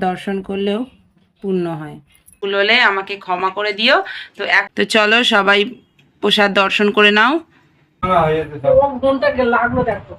দর্শন করলেও পূর্ণ হয়। ভুল হলে আমাকে ক্ষমা করে দিও। তো এক তো চলো সবাই প্রসাদ দর্শন করে নাও। লাগল দেখো।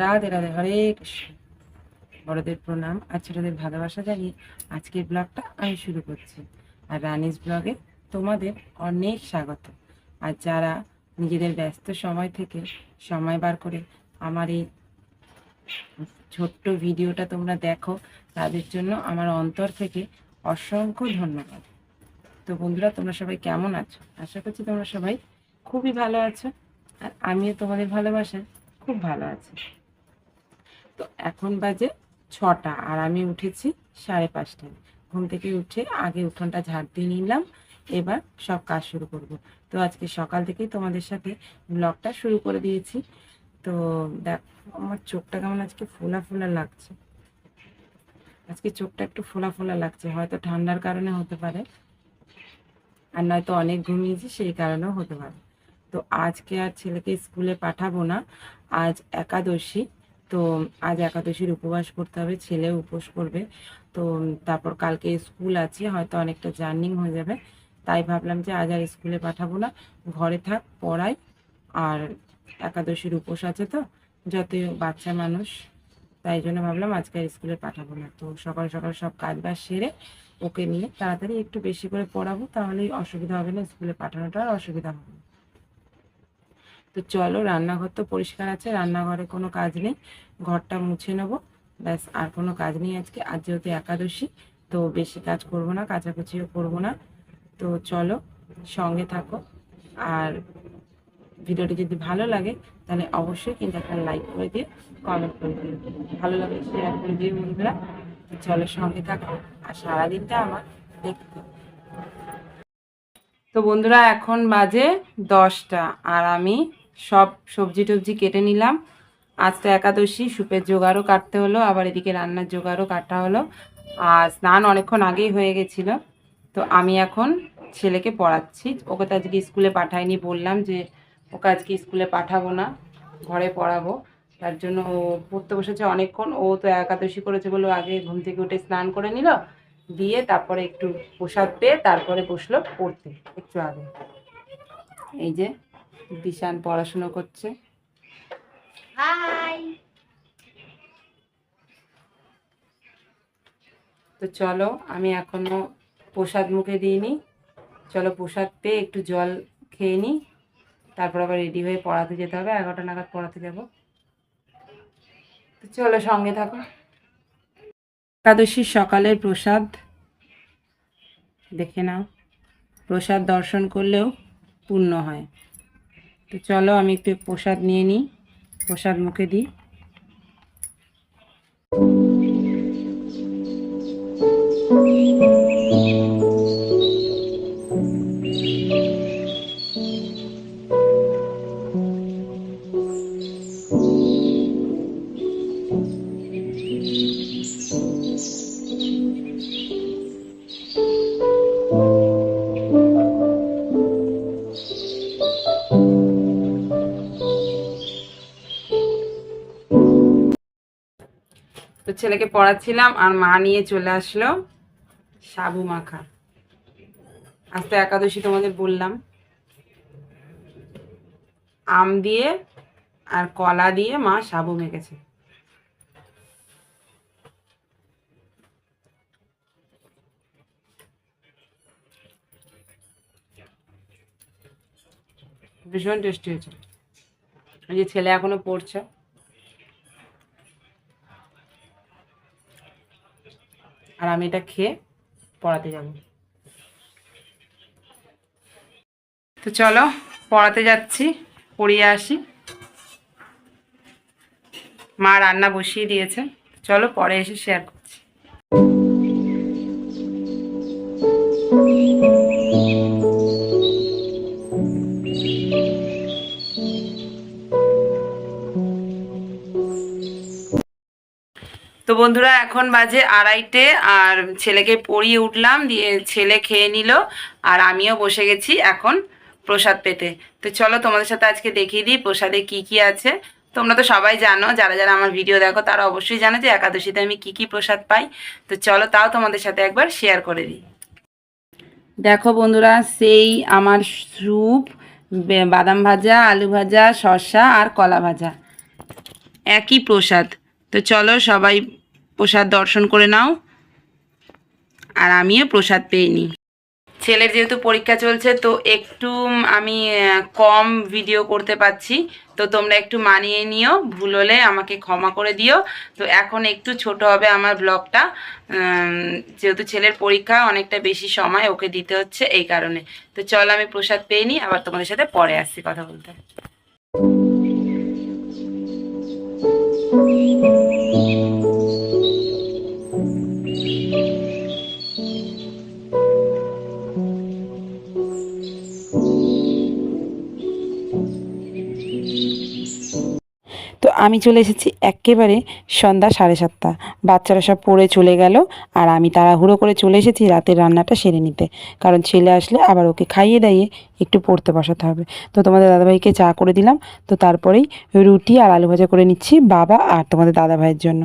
রাধে রাধে হরে কৃষ্ণ। বড়দের প্রণাম আর ছোটদের ভালোবাসা জানিয়ে আজকের ব্লগটা আমি শুরু করছি। আর রানিস ব্লগে তোমাদের অনেক স্বাগত। আর যারা নিজেদের ব্যস্ত সময় থেকে সময় বার করে আমার এই ছোট্ট ভিডিওটা তোমরা দেখো, তাদের জন্য আমার অন্তর থেকে অসংখ্য ধন্যবাদ। তো বন্ধুরা, তোমরা সবাই কেমন আছো? আশা করছি তোমরা সবাই খুবই ভালো আছো। আর আমিও তোমাদের ভালোবাসায় খুব ভালো আছি। তো এখন বাজে ছটা আর আমি উঠেছি সাড়ে পাঁচটায় ঘুম থেকে উঠে আগে উঠোনটা ঝাড় দিয়ে নিলাম, এবার সব কাজ শুরু করব। তো আজকে সকাল থেকেই তোমাদের সাথে ব্লগটা শুরু করে দিয়েছি। তো দেখ, আমার চোখটা কেমন আজকে ফোলা ফোলা লাগছে। আজকে চোখটা একটু ফোলা ফোলা লাগছে, হয়তো ঠান্ডার কারণে হতে পারে। আর নয়তো অনেক ঘুমিয়েছি, সেই কারণেও হতে পারে। তো আজকে আর ছেলেকে স্কুলে পাঠাবো না, আজ একাদশী। তো আজ একাদশীর উপবাস করতে হবে, ছেলে উপোস করবে। তো তারপর কালকে স্কুল আছে, হয়তো অনেকটা জার্নিং হয়ে যাবে। তাই ভাবলাম যে আজ আর স্কুলে পাঠাবো না, ঘরে থাক, পড়াই। আর একাদশীর উপোস আছে তো যতই বাচ্চা মানুষ। তাই জন্য ভাবলাম আজকে আর স্কুলে পাঠাবো না। তো সকাল সকাল সব কাজ বাজ সেরে ওকে নিয়ে তাড়াতাড়ি একটু বেশি করে পড়াবো, তাহলেই অসুবিধা হবে না, স্কুলে পাঠানোটা আর অসুবিধা হবে না। তো চলো, রান্নাঘর তো পরিষ্কার আছে, রান্নাঘরে কোনো কাজ নেই। ঘরটা মুছে নেব। ব্যাস, আর কোনো কাজ নেই আজকে। আজ যেহেতু একাদশী, তো বেশি কাজ করব না, কাচাকুচিও করব না। তো চলো, সঙ্গে থাকো। আর ভিডিওটি যদি ভালো লাগে, তাহলে অবশ্যই কিন্তু একটা লাইক করে দিয়ে কমেন্ট করে দিও। ভালো লাগে শেয়ার করে দিও বন্ধুরা। চলো, সঙ্গে থাকো। আর সারাদিনটা আমার দেখতে। তো বন্ধুরা, এখন বাজে দশটা, আর আমি সব সবজি টবজি কেটে নিলাম। আজ তো একাদশী, সুপের জোগাড়ও কাটতে হলো, আবার এদিকে রান্নার জোগাড়ও কাটা হলো। আর স্নান অনেকক্ষণ আগেই হয়ে গেছিল। তো আমি এখন ছেলেকে পড়াচ্ছি। ওকে তো আজকে স্কুলে পাঠাইনি, বললাম যে ওকে আজকে স্কুলে পাঠাবো না, ঘরে পড়াবো। তার জন্য ও পড়তে বসেছে অনেকক্ষণ। ও তো একাদশী করেছে বলে আগে ঘুম থেকে উঠে স্নান করে নিল, দিয়ে তারপরে একটু প্রসাদ পেয়ে তারপরে বসল পড়তে, একটু আগে। এই যে দিশান পড়াশুনো করছে। হাই। তো চলো আমি এখনও প্রসাদ মুখে দিইনি। চলো প্রসাদ পেয়ে একটু জল খেয়ে নিই। তারপর আবার রেডি হয়ে পড়াতে যেতে হবে। এগারোটা নাগাদ পড়াতে যাব। তো চলো সঙ্গে থাকো। একাদশীর সকালের প্রসাদ দেখে নাও। প্রসাদ দর্শন করলেও পূর্ণ হয়। তো চলো আমি একটু প্রসাদ নিয়ে নিই। প্রসাদ মুখে দিই। ছেলেকে পড়াচ্ছিলাম আর মা নিয়ে চলে আসলো সাবু মাখা। আজ তো একাদশী তোমাদের বললাম। আম দিয়ে আর কলা দিয়ে মা সাবু মেখেছে। ভীষণ টেস্টি হয়েছে। এই যে ছেলে এখনও পড়ছে। আর আমি এটা খেয়ে পড়াতে যাব। তো চলো, পড়াতে যাচ্ছি, পড়িয়ে আসি। মা রান্না বসিয়ে দিয়েছে। চলো পরে এসে শেয়ার করছি। বন্ধুরা, এখন বাজে আড়াইটে আর ছেলেকে পড়িয়ে উঠলাম, দিয়ে ছেলে খেয়ে নিল আর আমিও বসে গেছি এখন প্রসাদ পেতে। তো চলো তোমাদের সাথে আজকে দেখিয়ে দিই প্রসাদে কি কি আছে। তোমরা তো সবাই জানো, যারা যারা আমার ভিডিও দেখো তারা অবশ্যই জানো যে একাদশীতে আমি কি কি প্রসাদ পাই। তো চলো তাও তোমাদের সাথে একবার শেয়ার করে দিই। দেখো বন্ধুরা, সেই আমার স্যুপ বাদাম ভাজা, আলু ভাজা, শসা আর কলা ভাজা। একই প্রসাদ। তো চলো সবাই প্রসাদ দর্শন করে নাও। আর আমিও প্রসাদ পেয়ে নিই। ছেলের যেহেতু পরীক্ষা চলছে, তো একটু আমি কম ভিডিও করতে পারছি তো তোমরা একটু মানিয়ে নিও, ভুল হলে আমাকে ক্ষমা করে দিও। তো এখন একটু ছোট হবে আমার ব্লগটা। যেহেতু ছেলের পরীক্ষা, অনেকটা বেশি সময় ওকে দিতে হচ্ছে এই কারণে। তো চল, আমি প্রসাদ পেয়ে নিই, আবার তোমাদের সাথে পরে আসছি কথা বলতে। আমি চলে এসেছি একেবারে সন্ধ্যা সাড়ে সাতটা। বাচ্চারা সব পড়ে চলে গেল আর আমি তাড়াহুড়ো করে চলে এসেছি রাতের রান্নাটা সেরে নিতে। কারণ ছেলে আসলে আবার ওকে খাইয়ে দাইয়ে একটু পড়তে বসাতে হবে। তো তোমাদের দাদাভাইকে চা করে দিলাম। তো তারপরেই রুটি আর আলু ভাজা করে নিচ্ছি বাবা আর তোমাদের দাদাভাইয়ের জন্য।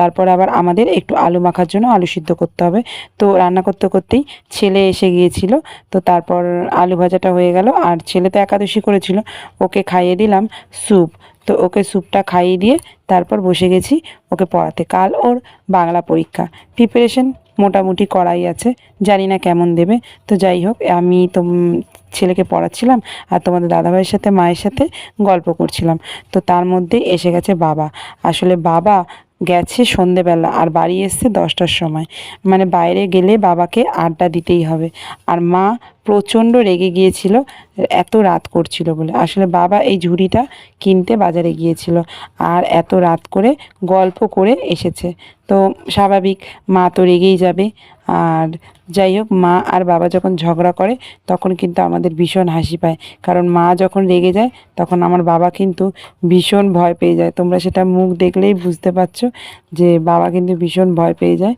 তারপর আবার আমাদের একটু আলু মাখার জন্য আলু সিদ্ধ করতে হবে। তো রান্না করতে করতেই ছেলে এসে গিয়েছিল। তো তারপর আলু ভাজাটা হয়ে গেল। আর ছেলে তো একাদশী করেছিল। ওকে খাইয়ে দিলাম স্যুপ। তো ওকে স্যুপটা খাইয়ে দিয়ে তারপর বসে গেছি ওকে পড়াতে। কাল ওর বাংলা পরীক্ষা। প্রিপারেশন মোটামুটি করাই আছে। জানি না কেমন দেবে। তো যাই হোক, আমি তো ছেলেকে পড়াচ্ছিলাম আর তোমাদের দাদাভাইয়ের সাথে, মায়ের সাথে গল্প করছিলাম। তো তার মধ্যে এসে গেছে বাবা। আসলে বাবা গেছে সন্ধেবেলা আর বাড়ি এসছে দশটার সময়। মানে বাইরে গেলে বাবাকে আড্ডা দিতেই হবে। আর মা প্রচণ্ড রেগে গিয়েছিল, এত রাত করছিল বলে। আসলে বাবা এই ঝুড়িটা কিনতে বাজারে গিয়েছিল আর এত রাত করে গল্প করে এসেছে। তো স্বাভাবিক মা তো রেগেই যাবে। আর যাই হোক, মা আর বাবা যখন ঝগড়া করে, তখন কিন্তু আমাদের ভীষণ হাসি পায়। কারণ মা যখন রেগে যায়, তখন আমার বাবা কিন্তু ভীষণ ভয় পেয়ে যায়। তোমরা সেটা মুখ দেখলেই বুঝতে পারছ যে বাবা কিন্তু ভীষণ ভয় পেয়ে যায়।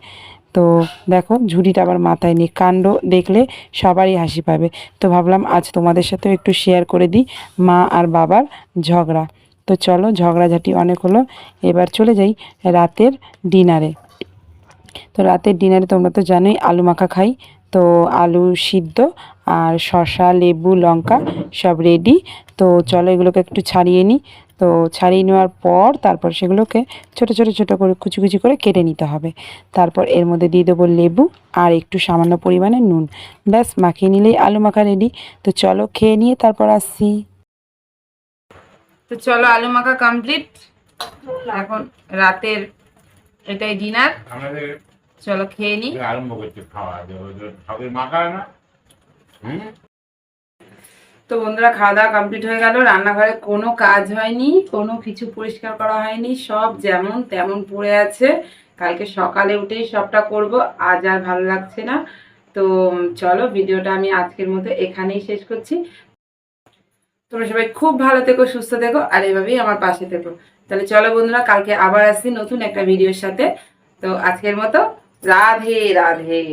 তো দেখো, ঝুড়িটা আবার মাথায় নিয়ে কাণ্ড দেখলে সবারই হাসি পাবে। তো ভাবলাম আজ তোমাদের সাথেও একটু শেয়ার করে দিই মা আর বাবার ঝগড়া। তো চলো, ঝগড়াঝাটি অনেক হলো। এবার চলে যাই রাতের ডিনারে তো রাতের ডিনারে তোমরা তো জানোই আলু মাখা খাই। তো আলু সিদ্ধ আর শসা লেবু লঙ্কা সব রেডি তো চলো এগুলোকে একটু ছাড়িয়ে নিই। তো ছাড়িয়ে নেওয়ার পর তারপর সেগুলোকে ছোট ছোট ছোট করে কুচি কুচি করে কেটে নিতে হবে। তারপর এর মধ্যে দিয়ে দেবো লেবু আর একটু সামান্য পরিমাণে নুন। ব্যাস মাখিয়ে নিলেই আলু মাখা রেডি তো চলো খেয়ে নিয়ে তারপর আসছি। তো চলো আলু মাখা কমপ্লিট এখন রাতের এটাই ডিনার আমাদের চলো খেয়ে নিই আরম্ভ করছে খাওয়া ঠাকুর মাখা না? হুম? তো বন্ধুরা খাওয়া দাওয়া কমপ্লিট হয়ে গেল রান্নাঘরে কোনো কাজ হয়নি কোনো কিছু পরিষ্কার করা হয়নি সব যেমন তেমন পড়ে আছে। কালকে সকালে উঠেই সবটা করব আজ আর ভালো লাগছে না। তো চলো ভিডিওটা আমি আজকের মতো এখানেই শেষ করছি। তোমরা সবাই খুব ভালো থেকো সুস্থ থেকো আর এভাবেই আমার পাশে থেকো। তাহলে চলো বন্ধুরা কালকে আবার আসছি নতুন একটা ভিডিওর সাথে। তো আজকের মতো রাধে রাধে